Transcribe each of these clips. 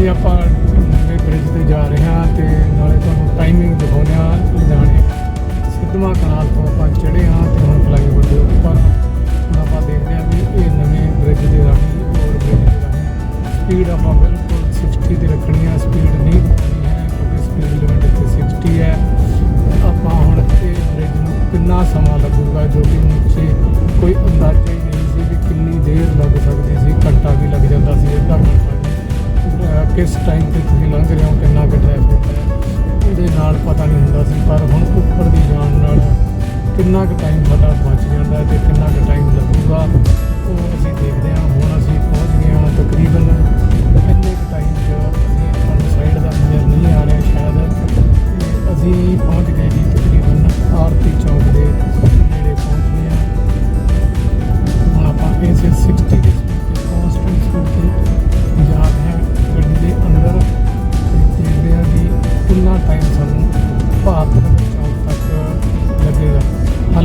ਜੀ ਆਪਾਂ ਨਵੇਂ ਬ੍ਰਿਜ ਤੇ ਜਾ ਰਹੇ ਹਾਂ ਤੇ ਨਾਲੇ ਤੁਹਾਨੂੰ ਟਾਈਮਿੰਗ ਦਿਖਾਉਂਦੇ ਹਾਂ ਲੁਧਿਆਣੇ। ਸਿੱਧਵਾ ਕਨਾਲ ਤੋਂ ਆਪਾਂ ਚੜ੍ਹੇ ਹਾਂ ਤੇ ਹੁਣ ਫਲਾਈਓਵਰ ਦੇ ਉੱਪਰ। ਹੁਣ ਆਪਾਂ ਦੇਖਦੇ ਹਾਂ ਵੀ ਇਹ ਨਵੇਂ ਬ੍ਰਿਜ ਦੇ ਰਾਹੀਂ ਹੋਰ ਬ੍ਰਿਜ ਦੇ ਰਾਹੀਂ ਸਪੀਡ ਆਪਾਂ ਬਿਲਕੁਲ 60 ਤੇ ਰੱਖਣੀ ਆ। ਸਪੀਡ ਨਹੀਂ ਘਟਾਉਣੀ ਹੈ ਕਿਉਂਕਿ ਸਪੀਡ ਲਿਮਿਟ ਇੱਥੇ 60 ਹੈ। ਆਪਾਂ ਹੁਣ ਇਹ ਬ੍ਰਿਜ ਨੂੰ ਕਿੰਨਾ ਸਮਾਂ ਲੱਗੂਗਾ ਜੋ ਕਿ ਨੀਚੇ ਕੋਈ ਅੰਦਾਜ਼ਾ ਨਹੀਂ ਸੀ ਵੀ ਕਿੰਨੀ ਦੇਰ ਲੱਗ ਸਕਦੀ ਸੀ। ਘੰਟਾ ਵੀ ਲੱਗ ਜਾਂਦਾ ਸੀ ਇਹ ਘੰਟਾ ਕਿਸ ਟਾਈਮ ਤੇ ਤੁਸੀਂ ਲੰਘ ਰਹੇ ਹੋ, ਕਿੰਨਾ ਕੁ ਟ੍ਰੈਫਿਕ ਹੈ? ਉਹਦੇ ਨਾਲ ਪਤਾ ਨਹੀਂ ਹੁੰਦਾ ਸੀ, ਪਰ ਹੁਣ ਉੱਪਰ ਦੀ ਜਾਣ ਨਾਲ ਕਿੰਨਾ ਕੁ ਟਾਈਮ ਸਾਡਾ ਬਚ ਜਾਂਦਾ ਹੈ ਤੇ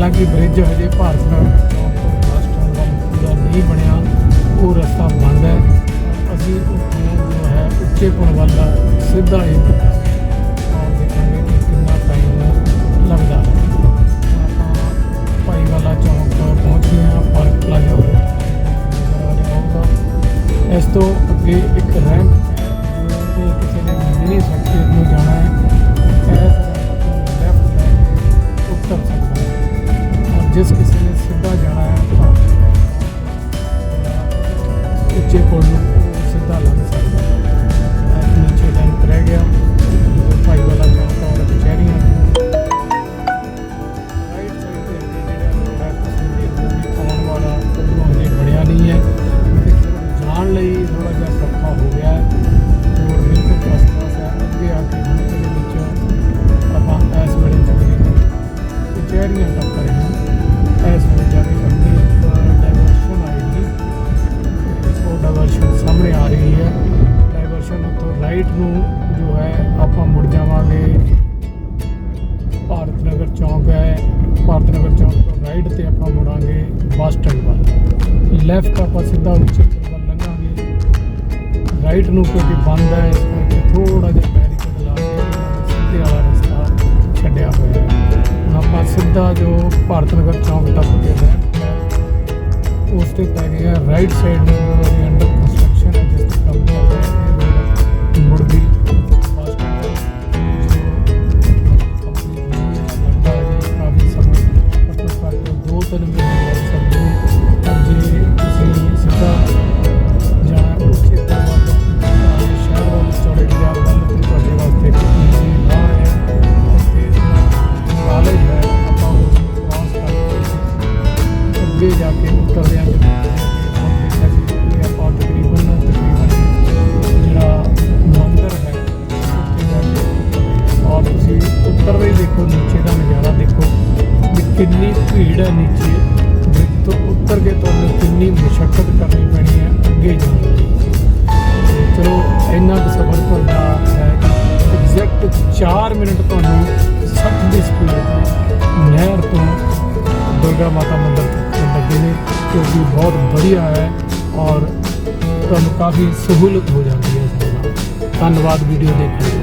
ਹਾਲਾਂਕਿ ਬ੍ਰਿਜ ਹਜੇ ਭਾਰਤ ਨਾਲ ਚੌਕ ਦਾ ਬੱਸ ਨਹੀਂ ਬਣਿਆ, ਉਹ ਰਸਤਾ ਬੰਦ ਹੈ। ਅਸੀਂ ਉੱਥੋਂ ਜੋ ਹੈ, ਉੱਚੇ ਪੁਲ ਵੱਲ ਸਿੱਧਾ ਹੀ ਔਰ ਦੇਖਾਂਗੇ ਕਿ ਕਿੰਨਾ ਟਾਈਮ ਲੱਗਦਾ ਹੈ। ਭਾਈਵਾਲਾ ਆਪਾਂ ਭਾਈ ਵਾਲਾ ਚੌਂਕ ਪਹੁੰਚ ਗਏ ਹਾਂ ਪਾਰਕ ਪਲਾਜ਼ਾ ਇਸ ਤੋਂ ਅੱਗੇ ਇੱਕ ਰੈਂਪ ਹੈ ਕਿਸੇ ਨੇ ਨਹੀਂ ਸਕਦੇ ਨੂੰ ਜਾਣਾ ਹੈ। ਜਿਸ ਕਿਸੇ ਨੇ ਸਿੱਧਾ ਜਾਣਾ ਹੈ ਤਾਂ ਉੱਚੇ ਪੁਲ ਨੂੰ ਸਿੱਧਾ ਲੰਘ ਸਕਦਾ ਹੈ। ਇਹ ਨੀਚੇ ਲੈਂਪ ਰਹਿ ਗਿਆ। ਰਾਈਟ ਨੂੰ ਜੋ ਹੈ ਆਪਾਂ ਮੁੜ ਜਾਵਾਂਗੇ। ਭਾਰਤ ਨਗਰ ਚੌਂਕ ਹੈ। ਭਾਰਤ ਨਗਰ ਚੌਂਕ ਤੋਂ ਰਾਈਟ ਤੇ ਆਪਾਂ ਮੁੜਾਂਗੇ ਬੱਸ ਸਟੈਂਡ ਵੱਲ। ਲੈਫਟ ਆਪਾਂ ਸਿੱਧਾ ਉੱਚੇ ਵੱਲ ਲੰਘਾਂਗੇ। ਰਾਈਟ ਨੂੰ ਕਿਉਂਕਿ ਬੰਦ ਹੈ, ਇਸ ਕਰਕੇ ਥੋੜਾ ਜਿਹਾ ਬੈਰੀਕੇਡ ਲਾ ਕੇ ਸਿੱਧੇ ਵਾਲਾ ਰਸਤਾ ਛੱਡਿਆ ਹੋਇਆ ਹੈ। ਹੁਣ ਆਪਾਂ ਸਿੱਧਾ ਜੋ ਭਾਰਤ ਨਗਰ ਚੌਂਕ ਤੱਕ ਦੇ ਲੈਫਟ ਉਸ ਤੇ ਪੈ ਗਿਆ ਰਾਈਟ ਸਾਈਡ ਨੂੰ ਅੰਡਰ ਕੰਸਟਰਕਸ਼ਨ ਹੈ, ਜਿਸ ਤੇ ਕੰਮ ਚੱਲ ਰਿਹਾ ਹੈ ਦੇਖੋ, ਨੀਚੇ ਦਾ ਨਜ਼ਾਰਾ ਦੇਖੋ। ਵੀ ਕਿੰਨੀ ਭੀੜ ਹੈ ਨੀਚੇ। ਬ੍ਰਿਜ ਤੋਂ ਉੱਤਰ ਕੇ ਤੁਹਾਨੂੰ ਕਿੰਨੀ ਮੁਸ਼ਕਲ ਕਰਨੀ ਪੈਣੀ ਹੈ, ਅੱਗੇ ਜਾਣ ਲਈ ਚਲੋ, ਇੰਨਾ ਕੁ ਸਫ਼ਰ ਤੁਹਾਡਾ ਹੈ। ਐਗਜ਼ੈਕਟ 4 ਮਿੰਟ ਤੁਹਾਨੂੰ ਸੱਤ ਦੀ ਸਪੀਡ ਤੇ ਨਹਿਰ ਤੋਂ ਦੁਰਗਾ ਮਾਤਾ ਮੰਦਿਰ ਤੱਕ ਲੱਗੇ ਨੇ ਕਿਉਂਕਿ ਬਹੁਤ ਵਧੀਆ ਹੈ ਔਰ ਤੁਹਾਨੂੰ ਕਾਫੀ ਸਹੂਲਤ ਹੋ ਜਾਂਦੀ ਹੈ ਇਸ ਦੇ ਨਾਲ। ਧੰਨਵਾਦ, ਵੀਡੀਓ ਦੇਖਣ ਲਈ।